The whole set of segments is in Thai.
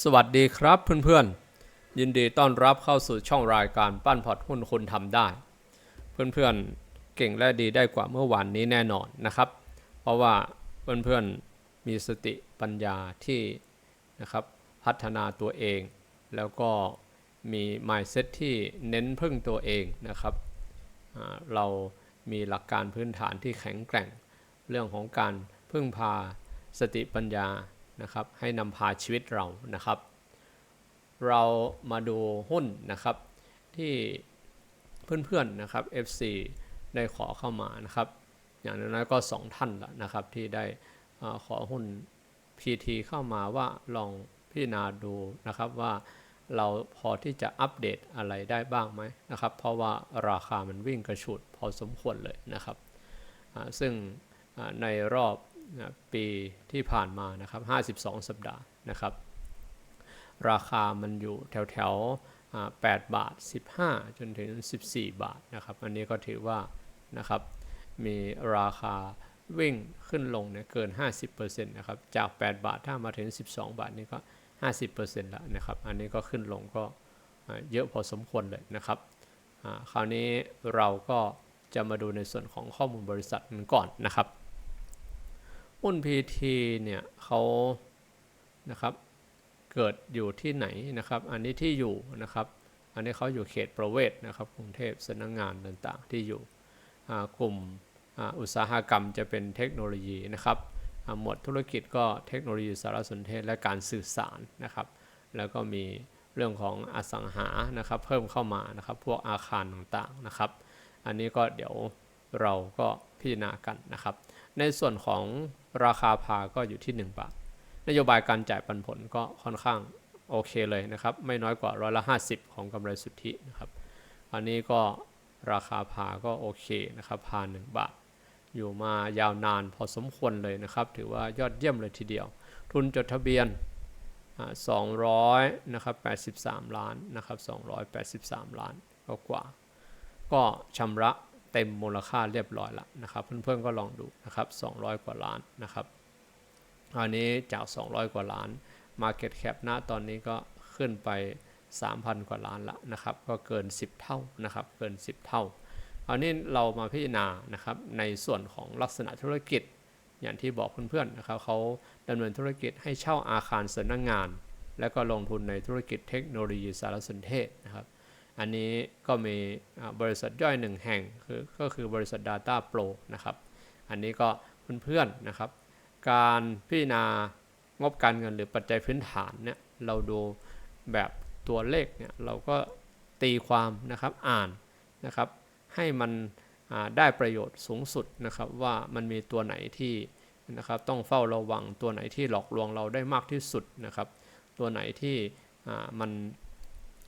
สวัสดีครับเพื่อนๆ ยินดีต้อนรับเข้าสู่ช่องรายการปั้นพอร์ตหุ้นคุณทำได้ เพื่อนๆ เก่งและดีได้กว่าเมื่อวานนี้แน่นอนนะครับ เพราะว่าเพื่อนๆ มีสติปัญญาที่นะครับพัฒนาตัวเอง แล้วก็มี mindset ที่เน้นพึ่งตัวเองนะครับเรามีหลักการพื้นฐานที่แข็งแกร่ง เรื่องของการพึ่งพาสติปัญญา นะครับให้นำพาชีวิตเรานะครับ เรามาดูหุ้นนะครับที่เพื่อนๆนะครับ FC ได้ขอเข้ามานะครับ อย่างน้อยๆก็ 2 ท่านละนะครับที่ได้ขอหุ้น PT เข้ามาว่าลองพิจารณาดูนะครับว่าเราพอที่จะอัปเดตอะไรได้บ้างไหมนะครับ เพราะว่าราคามันวิ่งกระฉุดพอสมควรเลยนะครับ ซึ่งในรอบ นะปีที่ผ่านมานะครับ52 สัปดาห์นะครับ ราคามันอยู่แถวแถว8บาท 15 จนถึง 14 บาทนะครับ อันนี้ก็ถือว่านะครับมีราคาวิ่งขึ้นลงเนี่ยเกิน 50%นะครับ จาก 8 บาทถ้ามาถึง 12 บาทนี่ก็ 50%แล้วนะครับ อันนี้ก็ขึ้นลงก็เยอะพอสมควรเลยนะครับ คราวนี้เราก็จะมาดูในส่วนของข้อมูลบริษัทกันก่อนนะครับ หุ้น PT เนี่ยเขานะครับเกิดอยู่ที่ไหนนะครับ อันนี้ที่อยู่นะครับ อันนี้เขาอยู่เขตประเวศนะครับกรุงเทพสำนักงงานต่างๆ ที่อยู่กลุ่มอ,อุตสาหกรรมจะเป็นเทคโนโลยีนะครับหมวดธุรกิจก็เทคโนโลยีสารสนเทศและการสื่อสารนะครับ แล้วก็มีเรื่องของอสังหานะครับ เพิ่มเข้ามานะครับ พวกอาคารต่างๆนะครับ อันนี้ก็เดี๋ยวเราก็พิจารณากันนะครับ ในส่วนของ ราคาพาก็อยู่ที่ 1 บาท นโยบายการจ่ายปันผลก็ค่อนข้างโอเคเลยนะครับ ไม่น้อยกว่าร้อยละ 50 ของกำไรสุทธินะครับ อันนี้ก็ราคาพาก็โอเคนะครับพา1บาท อยู่มายาวนานพอสมควรเลยนะครับ ถือว่ายอดเยี่ยมเลยทีเดียว ทุนจดทะเบียนอ่า200นะครับ83 ล้านนะครับ283 ล้านก็กว่า ก็ชำระ เต็มมูลค่าเรียบร้อยแล้วนะครับเพื่อนๆก็ลองดูนะครับ200 กว่าล้านนะครับอันนี้จาก 200 กว่าล้าน Market Cap ณตอนนี้ก็ขึ้นไป 3,000 กว่าล้านละนะครับก็เกิน 10 เท่านะครับเกิน 10 เท่าอันนี้เรามาพิจารณานะครับในส่วนของลักษณะธุรกิจอย่างที่บอกเพื่อนๆนะครับเขาดำเนินธุรกิจให้เช่าอาคารสำนักงงาน และก็ลงทุนในธุรกิจเทคโนโลยีสารสนเทศนะครับ อันนี้ก็มีบริษัทย่อยหนึ่งแห่งคือก็คือบริษัท Data Pro นะครับ อันนี้ก็เพื่อนๆนะครับ การพิจารณางบการเงินหรือปัจจัยพื้นฐานเนี่ยเราดูแบบตัวเลขเนี่ยเราก็ตีความนะครับอ่านนะครับ ให้มันได้ประโยชน์สูงสุดนะครับ ว่ามันมีตัวไหนที่นะครับต้องเฝ้าระวังตัวไหนที่หลอกลวงเราได้มากที่สุดนะครับ ตัวไหนที่มัน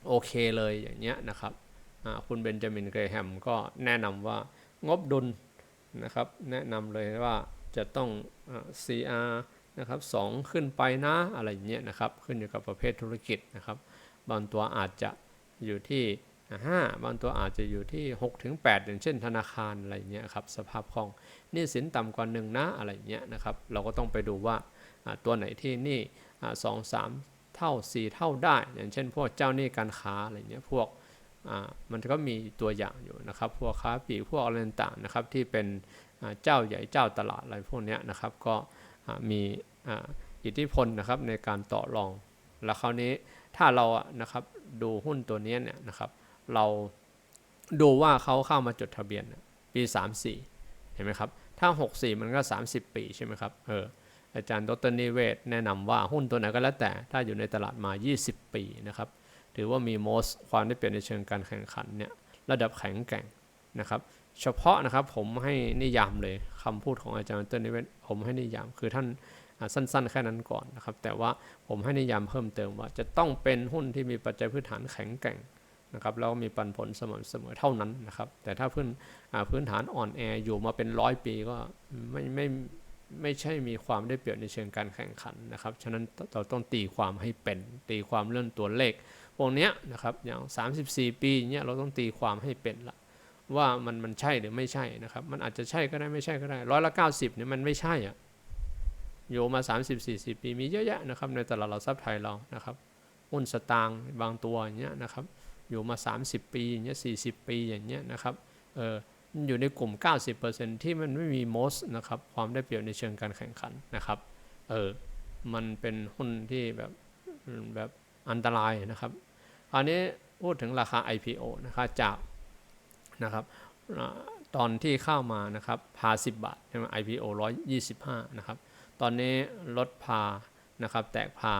โอเคเลยอย่างเงี้ยนะครับคุณเบนจามินเกรแฮมก็แนะนำว่างบดุลนะครับแนะนำเลยว่าจะต้องอ่า CR นะครับสองขึ้นไปนะอะไรอย่างเงี้ยนะครับขึ้นอยู่กับประเภทธุรกิจนะครับบางตัวอาจจะอยู่ที่ 5 บางตัวอาจจะอยู่ที่6ถึง8อย่างเช่นธนาคารอะไรเงี้ยครับสภาพคล่องนี่สินต่ำกว่าหนึ่งนะอะไรเงี้ยนะครับเราก็ต้องไปดูว่าตัวไหนที่นี่สองสาม เท่า 4 เท่าได้ อย่างเช่น พวกเจ้าหนี้การค้าอะไรเงี้ยพวกอ่ามันก็มีตัวอย่างอยู่นะครับ พวกค้าปลีกพวกอะไรต่างๆนะครับที่เป็นเจ้าใหญ่เจ้าตลาดอะไรพวกเนี้ยนะครับ ก็มีอ,อิทธิพลนะครับในการต่อรอง แล้วคราวนี้ถ้าเราอะนะครับดูหุ้นตัวนี้เนี่ยนะครับ เราดูว่าเขาเข้ามาจดทะเบียนปี 34เห็นไหมครับ ถ้า 64 มันก็ 30 ปีใช่ไหมครับเออ อาจารย์ดรนิเวศแนะนำว่าหุ้นตัวไหนก็แล้วแต่ถ้าอยู่ในตลาดมา 20 ปีนะครับ ถือว่ามีโมสความได้เปรียบในเชิงการแข่งขันเนี่ยระดับแข็งแกร่งนะครับ เฉพาะนะครับผมให้นิยามเลยคำพูดของอาจารย์ดรนิเวศผมให้นิยามคือท่านสั้นๆ แค่นั้นก่อนนะครับ แต่ว่าผมให้นิยามเพิ่มเติมว่าจะต้องเป็นหุ้นที่มีปัจจัยพื้นฐานแข็งแกร่งนะครับแล้วมีปันผลสม่ำเสมอเท่านั้นนะครับ แต่ถ้าพื้นพื้นฐานอ่อนแออยู่มาเป็นร้อยปีก็ไม่ไม่ ไม่ใช่มีความได้เปรียบในเชิงการแข่งขันนะครับ ฉะนั้นเราต้องตีความให้เป็นตีความเรื่องตัวเลขพวกนี้นะครับอย่าง 34 ปีเนี้ยเราต้องตีความให้เป็นละว่ามันมันใช่หรือไม่ใช่นะครับ มันอาจจะใช่ก็ได้ไม่ใช่ก็ได้ร้อยละ 90เนี่ยมันไม่ใช่อะอยู่มา 30-40 ปีมีเยอะแยะนะครับในตลาดหลักทรัพย์ไทยเรานะครับหุ้นสตางค์บางตัวอย่างเงี้ยนะครับอยู่มา 30 ปีอย่างเงี้ย40 ปีอย่างเงี้ยนะครับเออ อยู่ในกลุ่ม 90%ที่มันไม่มี most นะครับ ความได้เปรียบในเชิงการแข่งขันนะครับ เออ มันเป็นหุ้นที่แบบแบบอันตรายนะครับคราวนี้พูดถึงราคา IPO นะครับจากนะครับตอนที่เข้ามานะครับพา 10 บาทใช่ไหม IPO 125 นะครับ ตอนนี้ลดพานะครับ แตกพา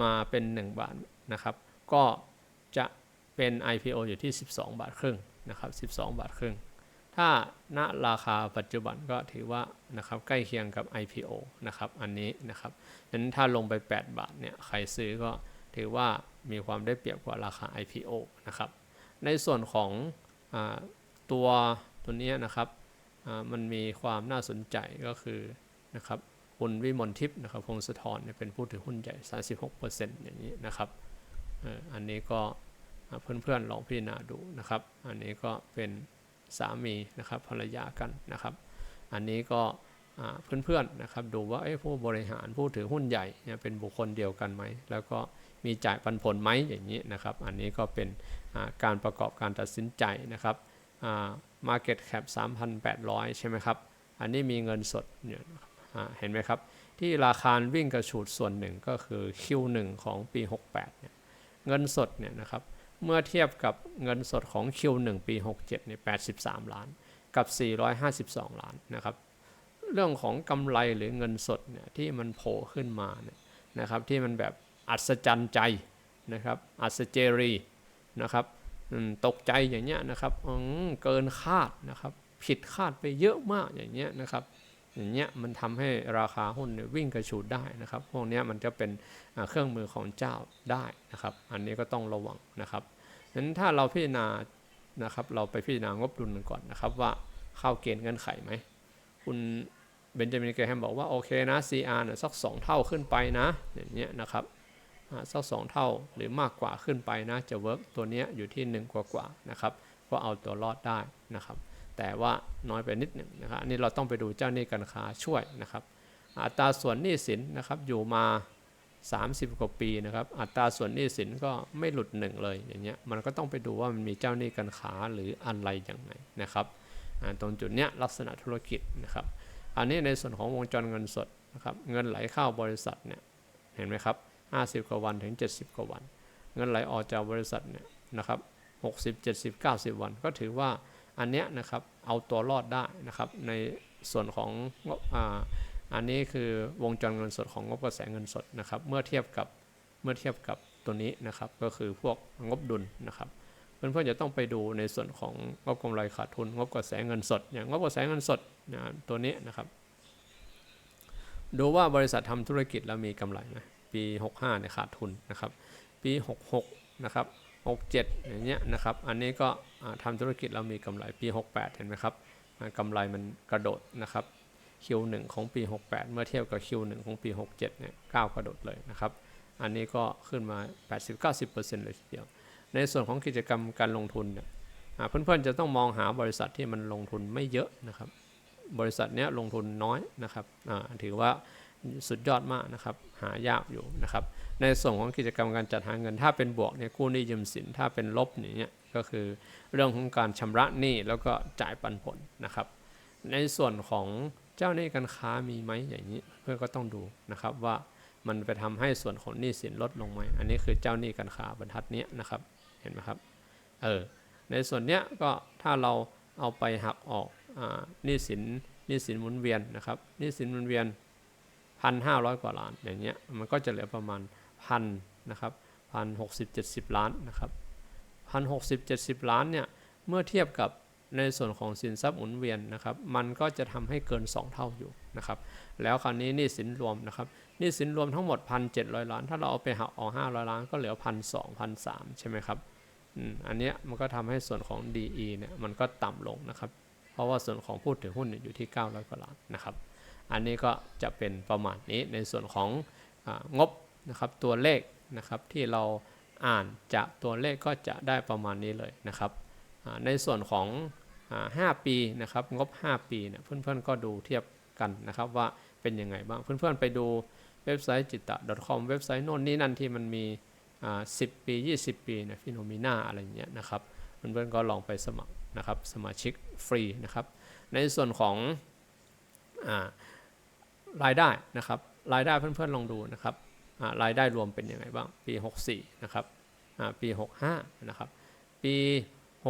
มาเป็น 1 บาทนะครับ ก็จะเป็น IPO อยู่ที่ 12 บาทครึ่งนะครับ 12 บาทครึ่ง ถ้าณราคาปัจจุบันก็ถือว่านะครับใกล้เคียงกับ IPO นะครับอันนี้นะครับนั้นถ้าลงไป 8 บาทเนี่ยใครซื้อก็ถือว่ามีความได้เปรียบกว่าราคา IPO นะครับในส่วนของอตัวตัวนี้นะครับมันมีความน่าสนใจก็คือนะครับคุณวิมลทิพย์นะครับพงศธรเนี่ยเป็นผู้ถือหุ้นใหญ่ 36%อย่างนี้นะครับอันนี้ก็เพื่อนๆลองพิจารณาดูนะครับ อันนี้ก็เป็น สามีนะครับภรรยากันนะครับ อันนี้ก็อ่าเพื่อนๆนะครับดูว่าผู้บริหารผู้ถือหุ้นใหญ่เนี่ยเป็นบุคคลเดียวกันไหม แล้วก็มีจ่ายปันผลไหมอย่างนี้นะครับ อันนี้ก็เป็นการประกอบการตัดสินใจนะครับอ่า Market Cap 3,800 ใช่ไหมครับ อันนี้มีเงินสดเนี่ยเห็นไหมครับ ที่ราคาวิ่งกระฉูดส่วนหนึ่งก็คือ Q1 ของปี 68เนี่ยเงินสดเนี่ยนะครับ เมื่อเทียบกับเงินสดของ Q1 ปี 67เนี่ย83 ล้าน กับ 452 ล้านนะครับ เรื่องของกำไรหรือเงินสดเนี่ยที่มันโผล่ขึ้นมาเนี่ยนะครับที่มันแบบอัศจรรย์ใจนะครับอัศเจรีนะครับตกใจอย่างเงี้ยนะครับอืมเกินคาดนะครับ ผิดคาดไปเยอะมากอย่างเงี้ยนะครับ อย่างเงี้ยมันทำให้ราคาหุ้นวิ่งกระฉูดได้นะครับ พวกเนี้ยมันจะเป็นเครื่องมือของเจ้าได้นะครับ อันนี้ก็ต้องระวังนะครับนั้นถ้าเราพิจารณานะครับ เราไปพิจารณางบดุลกันก่อนนะครับ ว่าเข้าเกณฑ์เงื่อนไขไหมคุณเบนจามินเกรแฮมบอกว่าโอเคนะ CR เนี่ยสัก 2 เท่าขึ้นไปนะอย่างเงี้ยนะครับอ่าสัก2เท่าหรือมากกว่าขึ้นไปนะจะเวิร์กตัวเนี้ยอยู่ที่ 1 กว่ากว่าๆนะครับก็เอาตัวรอดได้นะครับ แต่ว่าน้อยไปนิดหนึ่งนะครับอันนี้เราต้องไปดูเจ้าหนี้การค้าช่วยนะครับอัตราส่วนหนี้สินนะครับอยู่มา 30 กว่าปีนะครับ อัตราส่วนหนี้สินก็ไม่หลุดหนึ่งเลยอย่างเงี้ยมันก็ต้องไปดูว่ามันมีเจ้าหนี้การค้าหรืออะไรอย่างไรนะครับตรงจุดเนี้ยลักษณะธุรกิจนะครับ อันนี้ในส่วนของวงจรเงินสดนะครับเงินไหลเข้าบริษัทเนี่ยเห็นไหมครับ 50 กว่าวันถึง 70 กว่าวัน เงินไหลออกจากบริษัทเนี่ยนะครับ60 70 90 วันก็ถือว่าอันเนี้ยนะครับ เอาตัวรอดได้นะครับ ในส่วนของงบอ่าอันนี้คือวงจรเงินสดของงบกระแสเงินสดนะครับ เมื่อเทียบกับเมื่อเทียบกับตัวนี้นะครับ ก็คือพวกงบดุลนะครับเพื่อนๆจะต้องไปดูในส่วนของงบกำไรขาดทุน งบกระแสเงินสดอย่างงบกระแสเงินสดนะตัวนี้นะครับ ดูว่าบริษัททำธุรกิจแล้วมีกำไรไหมปี 65เนี่ยขาดทุนนะครับ ปี 66นะครับ 67 อย่างเงี้ยนะครับ อันนี้ก็อ่าทำธุรกิจแล้วมีกำไรปี 68 เห็นไหมครับอ่ากำไรมันกระโดดนะครับ Q1 ของปี 68 เมื่อเทียบกับ Q1 ของปี 67 เนี่ยก้าวกระโดดเลยนะครับ อันนี้ก็ขึ้นมา 80-90%เลยทีเดียว ในส่วนของกิจกรรมการลงทุนเนี่ยเพื่อนๆจะต้องมองหาบริษัทที่มันลงทุนไม่เยอะนะครับ บริษัทเนี้ยลงทุนน้อยนะครับถือว่า สุดยอดมากนะครับ หายากอยู่นะครับ ในส่วนของกิจกรรมการจัดหาเงิน ถ้าเป็นบวกเนี่ยกู้หนี้ยืมสินถ้าเป็นลบเนี้ยก็คือเรื่องของการชำระหนี้แล้วก็จ่ายปันผลนะครับ ในส่วนของเจ้าหนี้การค้ามีไหมอย่างนี้เพื่อนก็ต้องดูนะครับว่ามันไปทำให้ส่วนของหนี้สินลดลงไหมอันนี้คือเจ้าหนี้การค้าบรรทัดนี้นะครับเห็นไหมครับเออในส่วนเนี้ยก็ถ้าเราเอาไปหักออกหนี้สินหนี้สินหมุนเวียนนะครับหนี้สินหมุนเวียน พันห้าร้อยกว่าล้านอย่างเงี้ยมันก็จะเหลือประมาณพันนะครับพันหกสิบเจ็ดสิบล้านนะครับพันหกสิบเจ็ดสิบล้านเนี่ยเมื่อเทียบกับในส่วนของสินทรัพย์หมุนเวียนนะครับ มันก็จะทำให้เกิน 2 เท่าอยู่นะครับ แล้วคราวนี้นี้สินรวมนะครับนี้สินรวมทั้งหมด 1,700 ล้าน ถ้าเราเอาไปหักออก500 ล้านก็เหลือ 1,200 3ใช่ไหมครับอืมอันนี้มันก็ทำให้ส่วนของ DE เนี่ยมันก็ต่ำลงนะครับ เพราะว่าส่วนของผู้ถือหุ้นอยู่ที่ 900 กว่าล้านนะครับ อันนี้ก็จะเป็นประมาณนี้ในส่วนขององบนะครับตัวเลขนะครับที่เราอ่านจากตัวเลขก็จะได้ประมาณนี้เลยนะครับในส่วนของอ่า5ปีนะครับงบ 5 ปีเนี่ยเพื่อนๆก็ดูเทียบกันนะครับว่าเป็นยังไงบ้างเพื่อนๆไปดูเว็บไซต์จิตตะ .com เว็บไซต์โน่นนี่นั่นที่มันมี10 ปี 20 ปีนะฟิโนมิน่าอะไรเงี้ยนะครับเพื่อนๆก็ลองไปสมัครนะครับสมาชิกฟรีนะครับในส่วนของอา รายได้นะครับรายได้เพื่อนๆลองดูนะครับรายได้รวมเป็นยังไงบ้างปี 64นะครับปี 65นะครับปี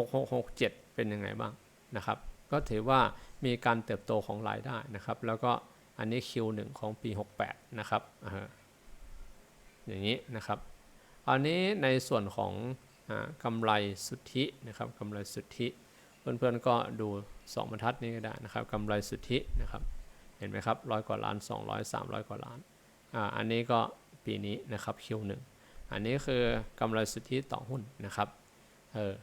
6667 เป็นยังไงบ้างนะครับก็ถือว่ามีการเติบโตของรายได้นะครับ แล้วก็อันนี้ Q1 ของปี 68นะครับอย่างนี้นะครับอันนี้ในส่วนของอกำไรสุทธินะครับกำไรสุทธิ เพื่อนๆก็ดู 2บรรทัดนี้ก็ได้นะครับกำไรสุทธินะครับ ห็นไหมครับร้อยกว่าล้าน 200 300 กว่าล้านอ่าอันนี้ก็ปีนี้นะครับ Q1 อันนี้คือกำไรสุทธิต่อหุ้นนะครับเออ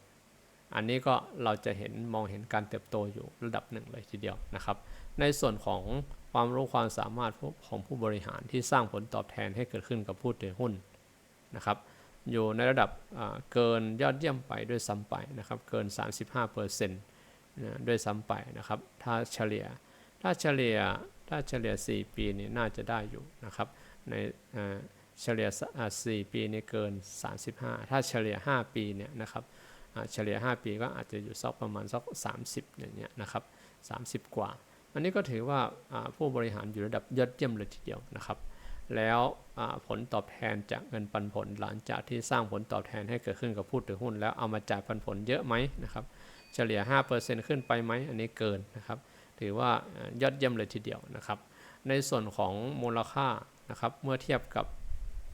อันนี้ก็เราจะเห็นมองเห็นการเติบโตอยู่ระดับหนึ่งเลยทีเดียวนะครับ ในส่วนของความรู้ความสามารถของผู้บริหารที่สร้างผลตอบแทนให้เกิดขึ้นกับผู้ถือหุ้นนะครับ อยู่ในระดับเกินยอดเยี่ยมไปด้วยซ้ำไปนะครับ เกิน 35%นะด้วยซ้ำไปนะครับ ถ้าเฉลี่ย ถ้าเฉลี่ยถ้าเฉลี่ย 4 ปีนี่น่าจะได้อยู่นะครับ ในเฉลี่ยสอ่า4ปีนี่เกิน 35 ถ้าเฉลี่ย 5 ปีเนี่ยนะครับเฉลี่ย 5 ปีก็อาจจะอยู่สักประมาณสัก30อย่างเงี้ยนะครับ30 กว่า อันนี้ก็ถือว่าผู้บริหารอยู่ระดับยอดเยี่ยมเลยทีเดียวนะครับ แล้วผลตอบแทนจากเงินปันผลหลังจากที่สร้างผลตอบแทนให้เกิดขึ้นกับผู้ถือหุ้น แล้วเอามาจ่ายปันผลเยอะไหมนะครับ เฉลี่ย 5%ขึ้นไปไหมอันนี้เกินนะครับ ถือว่ายอดเยี่ยมเลยทีเดียวนะครับ ในส่วนของมูลค่านะครับเมื่อเทียบกับ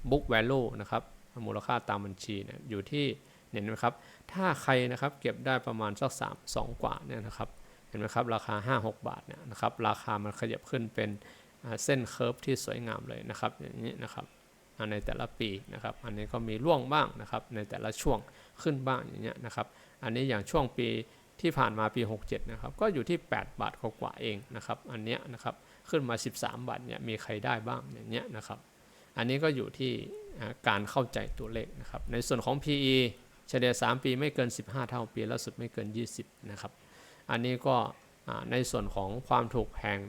book value นะครับมูลค่าตามบัญชีเนี่ยอยู่ที่เห็นไหมครับถ้าใครนะครับเก็บได้ประมาณสัก3 2 กว่าเนี่ยนะครับเห็นไหมครับราคา 5-6 บาทเนี่ยนะครับราคามันขยับขึ้นเป็นเส้นเคอร์ฟที่สวยงามเลยนะครับอย่างนี้นะครับในแต่ละปีนะครับ อันนี้ก็มีร่วงบ้างนะครับในแต่ละช่วงขึ้นบ้างอย่างเงี้ยนะครับ อันนี้อย่างช่วงปี ที่ผ่านมาปี 67 นะครับ ก็อยู่ที่ 8 บาทกว่าเองนะครับ อันเนี้ยนะครับ ขึ้นมา 13 บาทเนี่ย มีใครได้บ้างอย่างเงี้ยนะครับ อันนี้ก็อยู่ที่การเข้าใจตัวเลขนะครับ ในส่วนของ PE เฉลี่ย 3 ปีไม่เกิน 15 เท่าปีล่าสุดไม่เกิน 20 นะครับ อันนี้ก็ในส่วนของความถูกแพง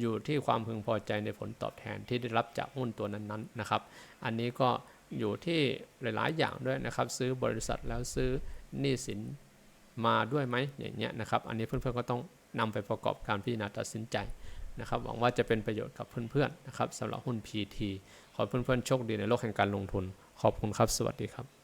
อยู่ที่ความพึงพอใจในผลตอบแทนที่ได้รับจากหุ้นตัวนั้นๆนะครับ อันนี้ก็อยู่ที่หลายๆอย่างด้วยนะครับ ซื้อบริษัทแล้วซื้อหนี้สิน มาด้วยไหมอย่างเงี้ยนะครับ อันนี้เพื่อนๆก็ต้องนำไปประกอบการพิจารณาตัดสินใจนะครับ หวังว่าจะเป็นประโยชน์กับเพื่อนๆนะครับสำหรับหุ้น PT ขอเพื่อนๆโชคดีในโลกแห่งการลงทุน ขอบคุณครับ สวัสดีครับ